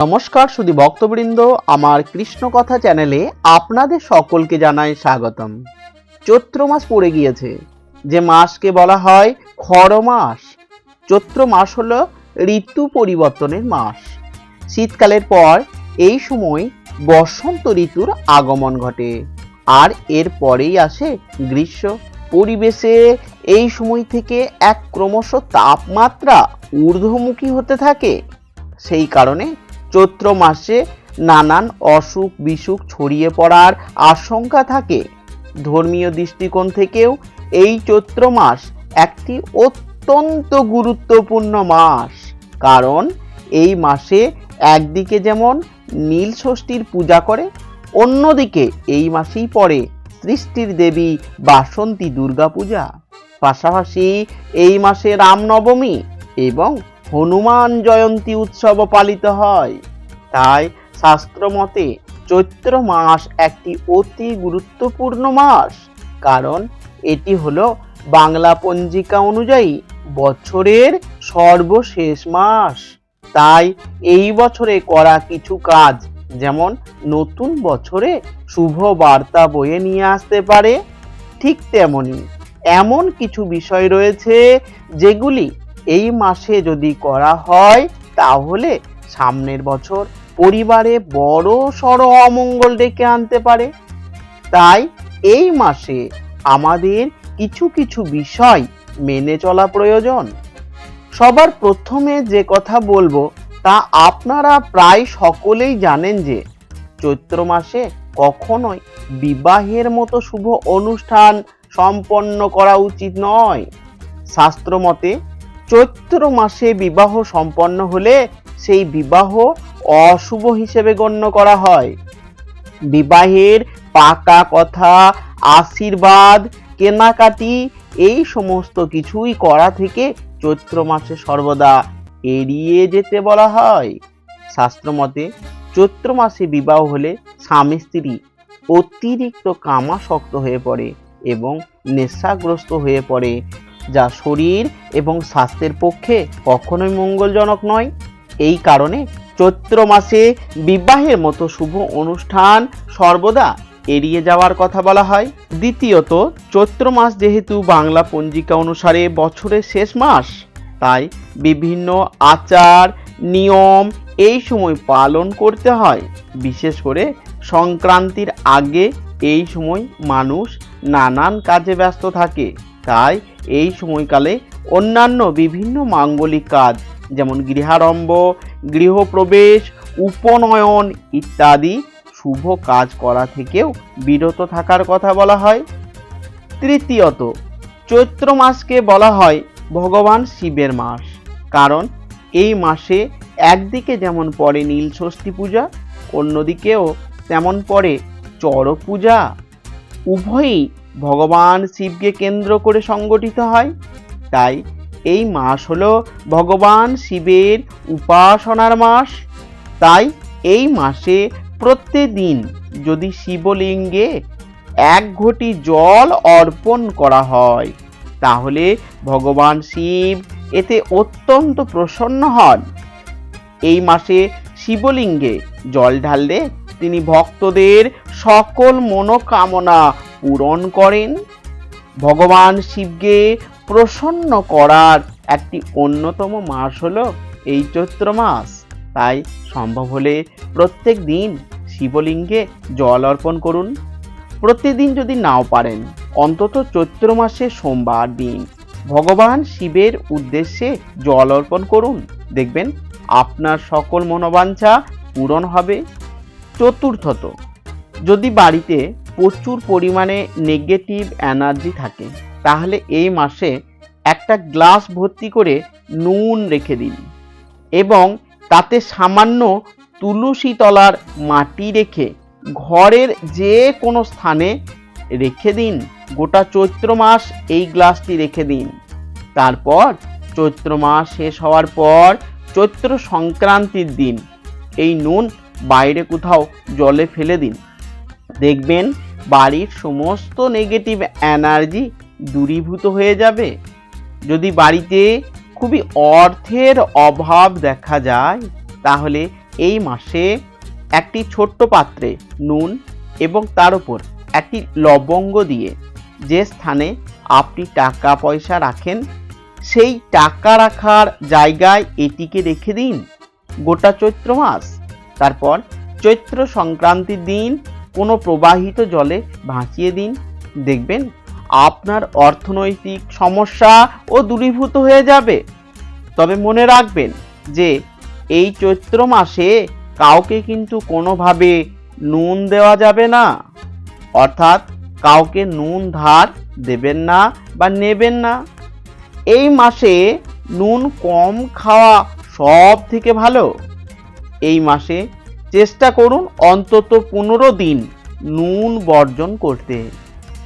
নমস্কার শুধু ভক্তবৃন্দ, আমার কৃষ্ণ কথা চ্যানেলে আপনাদের সকলকে জানাই স্বাগতম। চৈত্র মাস পড়ে গিয়েছে। যে মাসকে বলা হয় খর মাস। চৈত্র মাস হলো ঋতু পরিবর্তনের মাস। শীতকালের পর এই সময় বসন্ত ঋতুর আগমন ঘটে। আর এর পরেই আসে গ্রীষ্ম। পরিবেশে এই সময় থেকে এক ক্রমশ তাপমাত্রা ঊর্ধ্বমুখী হতে থাকে। সেই কারণে চৈত্র মাসে নানান অসুখ বিসুখ ছড়িয়ে পড়ার আশঙ্কা থাকে। ধর্মীয় দৃষ্টিকোণ থেকেও এই চৈত্র মাস একটি অত্যন্ত গুরুত্বপূর্ণ মাস। কারণ এই মাসে একদিকে যেমন নীল ষষ্ঠীর পূজা করে, অন্যদিকে এই মাসেই পড়ে সৃষ্টির দেবী বাসন্তী দুর্গা পূজা পাশাপাশি এই মাসে রামনবমী এবং হনুমান জয়ন্তী উৎসব পালিত হয়। তাই শাস্ত্রমতে চৈত্র মাস একটি অতি গুরুত্বপূর্ণ মাস। কারণ এটি হলো বাংলা পঞ্জিকা অনুযায়ী বছরের সর্বশেষ মাস। তাই এই বছরে করা কিছু কাজ, যেমন নতুন বছরে শুভ বার্তা বয়ে নিয়ে আসতে পারে, ঠিক তেমনি এমন কিছু বিষয় রয়েছে যেগুলি এই মাসে যদি করা হয়, তাহলে সামনের বছর পরিবারে বড় সড় অমঙ্গল ডেকে আনতে পারে। তাই এই মাসে আমাদের কিছু কিছু বিষয় মেনে চলা প্রয়োজন। সবার প্রথমে যে কথা বলব, তা আপনারা প্রায় সকলেই জানেন যে, চৈত্র মাসে কখনোই বিবাহের মতো শুভ অনুষ্ঠান সম্পন্ন করা উচিত নয়। শাস্ত্র মতে চৈত্র মাসে বিবাহ সম্পন্ন হলে সেই বিবাহ অশুভ হিসেবে গণ্য করা হয়। বিবাহের পাকা কথা, আশীর্বাদ, কেনাকাটি, এই সমস্ত কিছুই করা থেকে চৈত্র মাসে সর্বদা এড়িয়ে যেতে বলা হয়। শাস্ত্রমতে চৈত্র মাসে বিবাহ হলে স্বামী স্ত্রী অতিরিক্ত কামাসক্ত হয়ে পড়ে এবং নেশাগ্রস্ত হয়ে পড়ে। যা শরীর এবং স্বাস্থ্যের পক্ষে কখনোই মঙ্গলজনক নয়। এই কারণে চৈত্র মাসে বিবাহের মতো শুভ অনুষ্ঠান সর্বদা এড়িয়ে যাওয়ার কথা বলা হয়। দ্বিতীয়ত, চৈত্র মাস যেহেতু বাংলা পঞ্জিকা অনুসারে বছরের শেষ মাস, তাই বিভিন্ন আচার, নিয়ম এই সময় পালন করতে হয়। বিশেষ করে সংক্রান্তির আগে এই সময় মানুষ নানান কাজে ব্যস্ত থাকে। তাই এই সময়কালে অন্যান্য বিভিন্ন মাঙ্গলিক কাজ, যেমন গৃহারম্ভ, গৃহপ্রবেশ, উপনয়ন ইত্যাদি শুভ কাজ করা থেকেও বিরত থাকার কথা বলা হয়। তৃতীয়ত, চৈত্র মাসকে বলা হয় ভগবান শিবের মাস। কারণ এই মাসে একদিকে যেমন পড়ে নীল ষষ্ঠী পূজা, অন্যদিকেও তেমন পড়ে চড় পূজা। উভয়ই ভগবান শিবকে কেন্দ্র করে সংগঠিত হয়। তাই এই মাস হলো ভগবান শিবের উপাসনার মাস। তাই এই মাসে প্রত্যেকদিন যদি শিবলিঙ্গে এক ঘটি জল অর্পণ করা হয়, তাহলে ভগবান শিব এতে অত্যন্ত প্রসন্ন হন। এই মাসে শিবলিঙ্গে জল ঢাললে তিনি ভক্তদের সকল মনোকামনা পূরণ করেন। ভগবান শিবকে প্রসন্ন করার একটি অন্যতম মাস হলো এই চৈত্র মাস। তাই সম্ভব হলে প্রত্যেক দিন শিবলিঙ্গে জল অর্পণ করুন। প্রতিদিন যদি নাও পারেন, অন্তত চৈত্র মাসে সোমবার দিন ভগবান শিবের উদ্দেশ্যে জল অর্পণ করুন। দেখবেন আপনার সকল মনোবাঞ্ছা পূরণ হবে। চতুর্থত, যদি বাড়িতে প্রচুর পরিমাণে নেগেটিভ এনার্জি থাকে, তাহলে এই মাসে একটা গ্লাস ভর্তি করে নুন রেখে দিন এবং তাতে সামান্য তুলসী তলার মাটি রেখে ঘরের যে কোনো স্থানে রেখে দিন। গোটা চৈত্র মাস এই গ্লাসটি রেখে দিন। তারপর চৈত্র মাস শেষ হওয়ার পর চৈত্র সংক্রান্তির দিন এই নুন বাইরে কোথাও জলে ফেলে দিন। দেখবেন বাড়ির সমস্ত নেগেটিভ এনার্জি দূরীভূত হয়ে যাবে। যদি বাড়িতে খুবই অর্থের অভাব দেখা যায়, তাহলে এই মাসে একটি ছোট্ট পাত্রে নুন এবং তার উপর একটি লবঙ্গ দিয়ে যে স্থানে আপনি টাকা পয়সা রাখেন, সেই টাকা রাখার জায়গায় এটিকে রেখে দিন। গোটা চৈত্র মাস। তারপর চৈত্র সংক্রান্তির দিন কোনো প্রবাহিত জলে ভাসিয়ে দিন। দেখবেন আপনার অর্থনৈতিক সমস্যা ও দূরীভূত হয়ে যাবে। তবে মনে রাখবেন যে এই চৈত্র মাসে কাউকে কিন্তু কোনোভাবে নুন দেওয়া যাবে না। অর্থাৎ কাউকে নুন ধার দেবেন না বা নেবেন না। এই মাসে নুন কম খাওয়া সব থেকে ভালো। এই মাসে চেষ্টা করুন অন্তত পনেরো দিন নুন বর্জন করতে।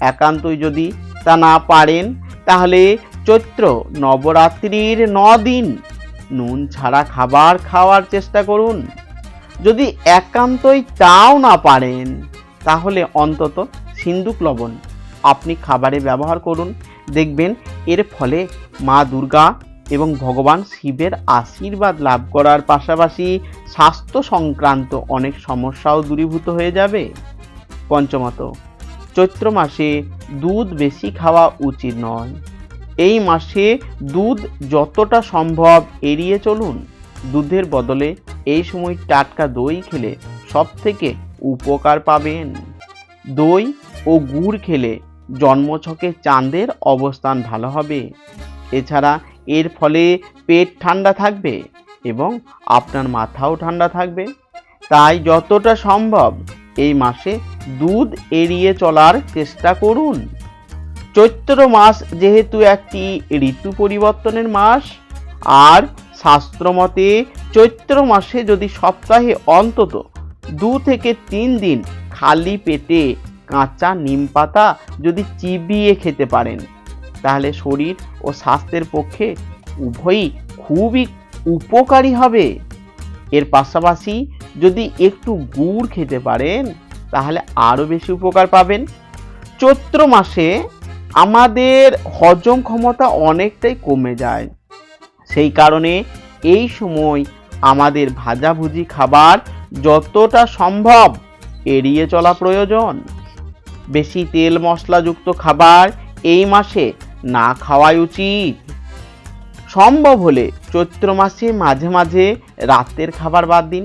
একান্তই যদি তা না পারেন, তাহলে চৈত্র নবরাত্রির ন দিন নুন ছাড়া খাবার খাওয়ার চেষ্টা করুন। যদি একান্তই তাও না পারেন, তাহলে অন্তত সিন্দুক লবণ আপনি খাবারে ব্যবহার করুন। দেখবেন এর ফলে মা দুর্গা এবং ভগবান শিবের আশীর্বাদ লাভ করার পাশাপাশি স্বাস্থ্য সংক্রান্ত অনেক সমস্যাও দূরীভূত হয়ে যাবে। পঞ্চমত, চৈত্র মাসে দুধ বেশি খাওয়া উচিত নয়। এই মাসে দুধ যতটা সম্ভব এড়িয়ে চলুন। দুধের বদলে এই সময় টাটকা দই খেলে সব থেকে উপকার পাবেন। দই ও গুড় খেলে জন্মছকে চাঁদের অবস্থান ভালো হবে। এছাড়া এর ফলে পেট ঠান্ডা থাকবে এবং আপনার মাথাও ঠান্ডা থাকবে। তাই যতটা সম্ভব এই মাসে দুধ এড়িয়ে চলার চেষ্টা করুন। চৈত্র মাস যেহেতু একটি ঋতু পরিবর্তনের মাস, আর শাস্ত্রমতে চৈত্র মাসে যদি সপ্তাহে অন্তত দু থেকে তিন দিন খালি পেটে কাঁচা নিম পাতা যদি চিবিয়ে খেতে পারেন তাহলে শরীর ও স্বাস্থ্যের পক্ষে উভয়ই খুবই উপকারী হবে। এর পাশাপাশি যদি একটু গুড় খেতে পারেন, তাহলে আরও বেশি উপকার পাবেন। চৈত্র মাসে আমাদের হজম ক্ষমতা অনেকটাই কমে যায়। সেই কারণে এই সময় আমাদের ভাজাভুজি খাবার যতটা সম্ভব এড়িয়ে চলা প্রয়োজন। বেশি তেল মশলাযুক্ত খাবার এই মাসে না খাওয়াই উচিত। সম্ভব হলে চৈত্র মাসে মাঝে মাঝে রাতের খাবার বাদ দিন।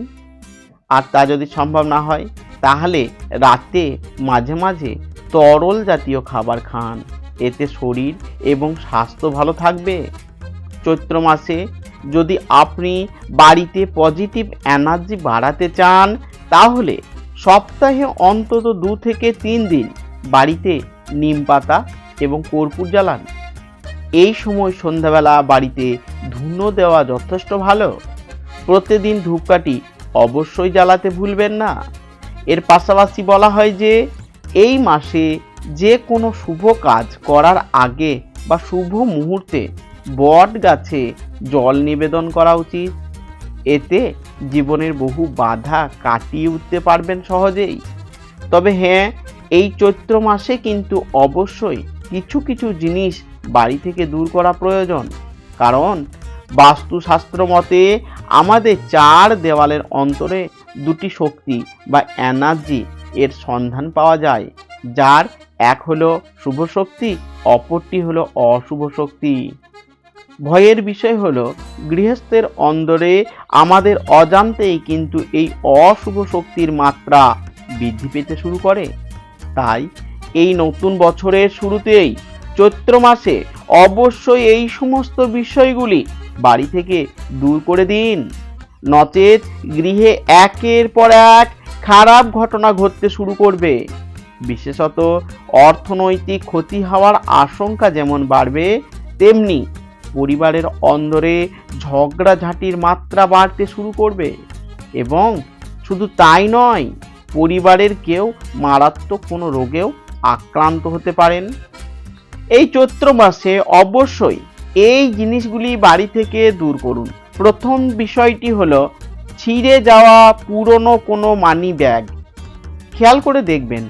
আর তা যদি সম্ভব না হয়, তাহলে রাতে মাঝে মাঝে তরল জাতীয় খাবার খান। এতে শরীর এবং স্বাস্থ্য ভালো থাকবে। চৈত্র মাসে যদি আপনি বাড়িতে পজিটিভ এনার্জি বাড়াতে চান, তাহলে সপ্তাহে অন্তত দু থেকে তিন দিন বাড়িতে নিম পাতা এবং কর্পূর জ্বালান। এই সময় সন্ধ্যাবেলা বাড়িতে ধুনো দেওয়া যথেষ্ট ভালো। প্রতিদিন ধূপকাঠি অবশ্যই জ্বালাতে ভুলবেন না। এর পাশাপাশি বলা হয় যে, এই মাসে যে কোনো শুভ কাজ করার আগে বা শুভ মুহূর্তে বট গাছে জল নিবেদন করা উচিত। এতে জীবনের বহু বাধা কাটিয়ে উঠতে পারবেন সহজেই। তবে হ্যাঁ এই চৈত্র মাসে কিন্তু অবশ্যই কিছু কিছু জিনিস বাড়ি থেকে দূর করা প্রয়োজন। কারণ বাস্তুশাস্ত্র মতে আমাদের চার দেওয়ালের অন্তরে দুটি শক্তি বা এনার্জি এর সন্ধান পাওয়া যায়। যার এক হলো শুভ শক্তি, অপরটি হলো অশুভ শক্তি। ভয়ের বিষয় হলো, গৃহস্থের অন্দরে আমাদের অজান্তেই কিন্তু এই অশুভ শক্তির মাত্রা বৃদ্ধি পেতে শুরু করে। তাই এই নতুন বছরের শুরুতেই চৈত্র মাসে অবশ্যই এই সমস্ত বিষয়গুলি বাড়ি থেকে দূর করে দিন। নচেত গৃহে একের পর এক খারাপ ঘটনা ঘটতে শুরু করবে। বিশেষত অর্থনৈতিক ক্ষতি হওয়ার আশঙ্কা যেমন বাড়বে, তেমনি পরিবারের অন্দরে ঝগড়াঝাটির মাত্রা বাড়তে শুরু করবে। এবং শুধু তাই নয়, পরিবারের কেউ মারাত্মক কোনো রোগেও আক্রান্ত হতে পারেন। এই চৈত্র মাসে অবশ্যই এই জিনিসগুলি বাড়ি থেকে দূর করুন। প্রথম বিষয়টি হলো, ছিঁড়ে যাওয়া পুরনো কোনো মানি ব্যাগ। খেয়াল করে দেখবেন,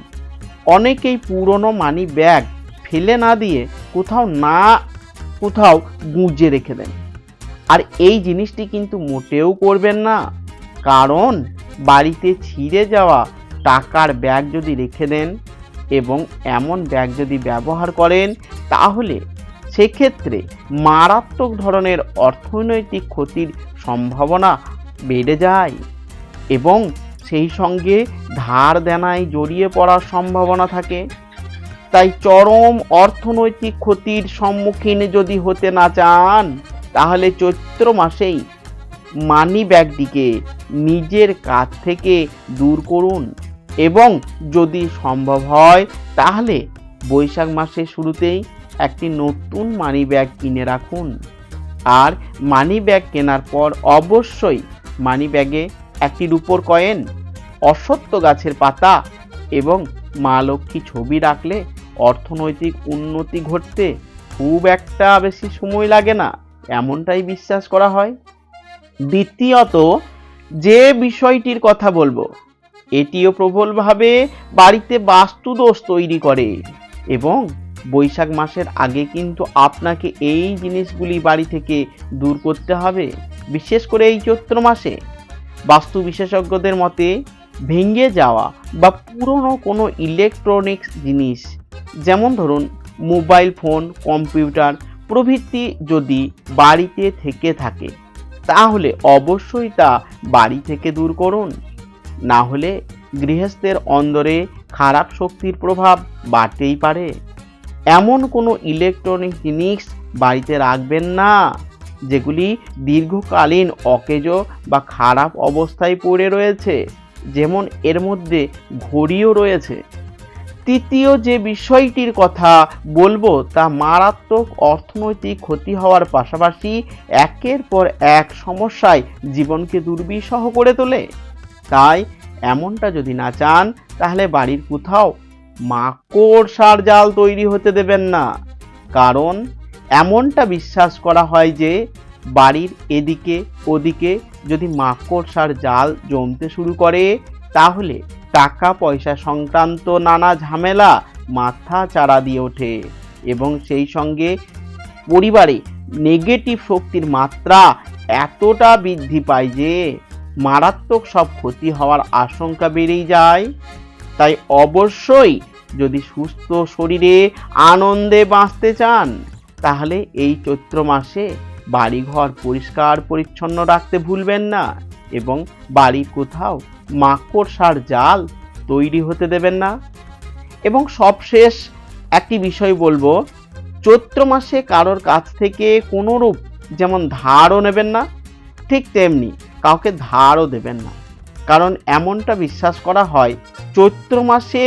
অনেকেই পুরনো মানি ব্যাগ ফেলে না দিয়ে কোথাও না কোথাও গুঁজে রেখে দেন। আর এই জিনিসটি কিন্তু মোটেও করবেন না। কারণ বাড়িতে ছিঁড়ে যাওয়া টাকার ব্যাগ যদি রেখে দেন এবং এমন ব্যাগ যদি ব্যবহার করেন, তাহলে সেক্ষেত্রে মারাত্মক ধরনের অর্থনৈতিক ক্ষতির সম্ভাবনা বেড়ে যায় এবং সেই সঙ্গে ধার দেনায় জড়িয়ে পড়ার সম্ভাবনা থাকে। তাই চরম অর্থনৈতিক ক্ষতির সম্মুখীন যদি হতে না চান, তাহলে চৈত্র মাসেই মানি ব্যাগটিকে নিজের কাছ থেকে দূর করুন। এবং যদি সম্ভব হয়, তাহলে বৈশাখ মাসের শুরুতেই একটি নতুন মানি ব্যাগ কিনে রাখুন। আর মানি ব্যাগ কেনার পর অবশ্যই মানি ব্যাগে একটি রূপোর কয়েন অসত্য গাছের পাতা এবং মা লক্ষ্মী ছবি রাখলে অর্থনৈতিক উন্নতি ঘটতে খুব একটা বেশি সময় লাগে না, এমনটাই বিশ্বাস করা হয়। দ্বিতীয়ত, যে বিষয়টির কথা বলব এটিও প্রবলভাবে বাড়িতে বাস্তুদোষ তৈরি করে। এবং বৈশাখ মাসের আগে কিন্তু আপনাকে এই জিনিসগুলি বাড়ি থেকে দূর করতে হবে, বিশেষ করে এই চৈত্র মাসে। বাস্তু বিশেষজ্ঞদের মতে, ভেঙে যাওয়া বা পুরনো কোনো ইলেকট্রনিক্স জিনিস, যেমন ধরুন মোবাইল ফোন কম্পিউটার প্রভৃতি যদি বাড়িতে থেকে থাকে, তাহলে অবশ্যই তা বাড়ি থেকে দূর করুন। না হলে গৃহস্থের অন্দরে খারাপ শক্তির প্রভাব বাড়তেই পারে। এমন কোনো ইলেকট্রনিক জিনিস বাড়িতে রাখবেন না, যেগুলি দীর্ঘকালীন অকেজ বা খারাপ অবস্থায় পড়ে রয়েছে, যেমন এর মধ্যে ঘড়িও রয়েছে। তৃতীয় যে বিষয়টির কথা বলব তা মারাত্মক অর্থনৈতিক ক্ষতি হওয়ার পাশাপাশি একের পর এক সমস্যায় জীবনকে দুর্বিষহ করে তোলে। তাই এমনটা যদি না চান, তাহলে বাড়ির কোথাও মাকড় সার জাল তৈরি হতে দেবেন না। কারণ এমনটা বিশ্বাস করা হয় যে, বাড়ির এদিকে ওদিকে যদি মাকড় সার জাল জমতে শুরু করে, তাহলে টাকা পয়সা সংক্রান্ত নানা ঝামেলা মাথা চাড়া দিয়ে ওঠে এবং সেই সঙ্গে পরিবারে নেগেটিভ শক্তির মাত্রা এতটা বৃদ্ধি পায় যে মারাত্মক সব ক্ষতি হওয়ার আশঙ্কা বেড়েই যায়। তাই অবশ্যই যদি সুস্থ শরীরে আনন্দে বাঁচতে চান, তাহলে এই চৈত্র মাসে বাড়িঘর পরিষ্কার পরিচ্ছন্ন রাখতে ভুলবেন না এবং বাড়ির কোথাও মাকড়সার জাল তৈরি হতে দেবেন না। এবং সবশেষ একটি বিষয় বলব, চৈত্র মাসে কারোর কাছ থেকে কোনোরূপ যেমন ধারও নেবেন না, ঠিক তেমনি কাউকে ধারও দেবেন না। কারণ এমনটা বিশ্বাস করা হয়, চৈত্র মাসে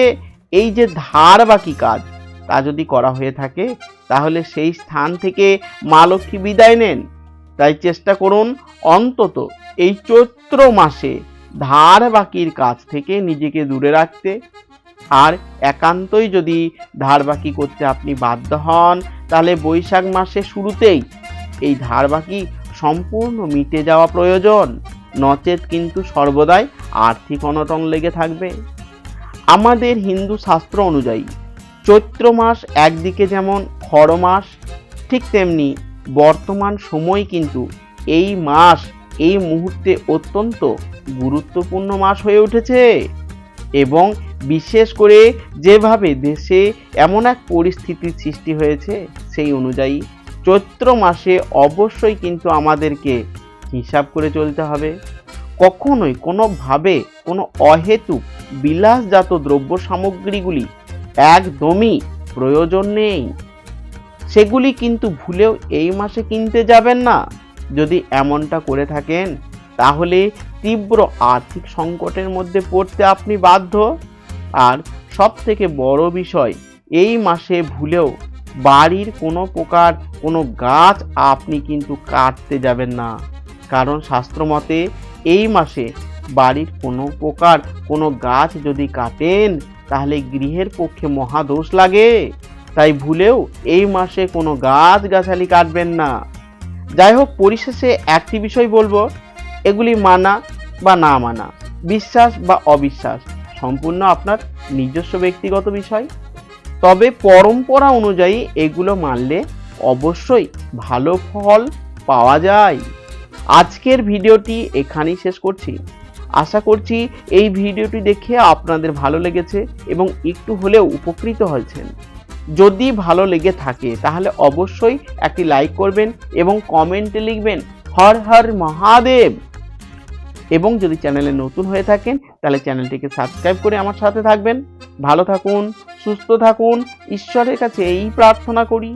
এই যে ধার বাকি কাজ, তা যদি করা হয়ে থাকে, তাহলে সেই স্থান থেকে মা লক্ষ্মী বিদায় নেন। তাই চেষ্টা করুন অন্তত এই চৈত্র মাসে ধার বাকির কাজ থেকে নিজেকে দূরে রাখতে। আর একান্তই যদি ধার বাকি করতে আপনি বাধ্য হন, তাহলে বৈশাখ মাসে শুরুতেই এই ধার বাকি সম্পূর্ণ মিটে যাওয়া প্রয়োজন। নচেত কিন্তু সর্বদাই আর্থিক অনটন লেগে থাকবে। আমাদের হিন্দু শাস্ত্র অনুযায়ী, চৈত্র মাস একদিকে যেমন খড় মাস, ঠিক তেমনি বর্তমান সময় কিন্তু এই মাস, এই মুহূর্তে অত্যন্ত গুরুত্বপূর্ণ মাস হয়ে উঠেছে। এবং বিশেষ করে যেভাবে দেশে এমন এক পরিস্থিতির সৃষ্টি হয়েছে, সেই অনুযায়ী চৈত্র মাসে অবশ্যই কিন্তু আমাদেরকে হিসাব করে চলতে হবে। কখনোই কোনোভাবে কোনো অহেতুক বিলাসজাত দ্রব্য সামগ্রীগুলি একদমই প্রয়োজন নেই। সেগুলি কিন্তু ভুলেও এই মাসে কিনতে যাবেন না। যদি এমনটা করে থাকেন, তাহলে তীব্র আর্থিক সংকটের মধ্যে পড়তে আপনি বাধ্য। আর সব থেকে বড় বিষয়, এই মাসে ভুলেও বাড়ির কোনো প্রকার কোনো গাছ আপনি কিন্তু কাটতে যাবেন না। কারণ শাস্ত্রমতে এই মাসে বাড়ির কোনো প্রকার কোনো গাছ যদি কাটেন, তাহলে গৃহের পক্ষে মহাদোষ লাগে। তাই ভুলেও এই মাসে কোনো গাছ গাছালি কাটবেন না। যাই হোক, পরিশেষে একটি বিষয় বলব, এগুলি মানা বা না মানা, বিশ্বাস বা অবিশ্বাস, সম্পূর্ণ আপনার নিজস্ব ব্যক্তিগত বিষয়। তবে পরম্পরা অনুযায়ী এগুলো মানলে অবশ্যই ভালো ফল পাওয়া যায়। আজকের ভিডিওটি এখানেই শেষ করছি। আশা করছি এই ভিডিওটি দেখে আপনাদের ভালো লেগেছে এবং একটু হলেও উপকৃত হয়েছেন। যদি ভালো লেগে থাকে, তাহলে অবশ্যই একটি লাইক করবেন এবং কমেন্টে লিখবেন, হর হর মহাদেব! এবং যদি চ্যানেলে নতুন হয়ে থাকেন, তাহলে চ্যানেলটিকে সাবস্ক্রাইব করে আমার সাথে থাকবেন। ভালো থাকুন। সুস্থ থাকুন ঈশ্বরের কাছে এই প্রার্থনা করি।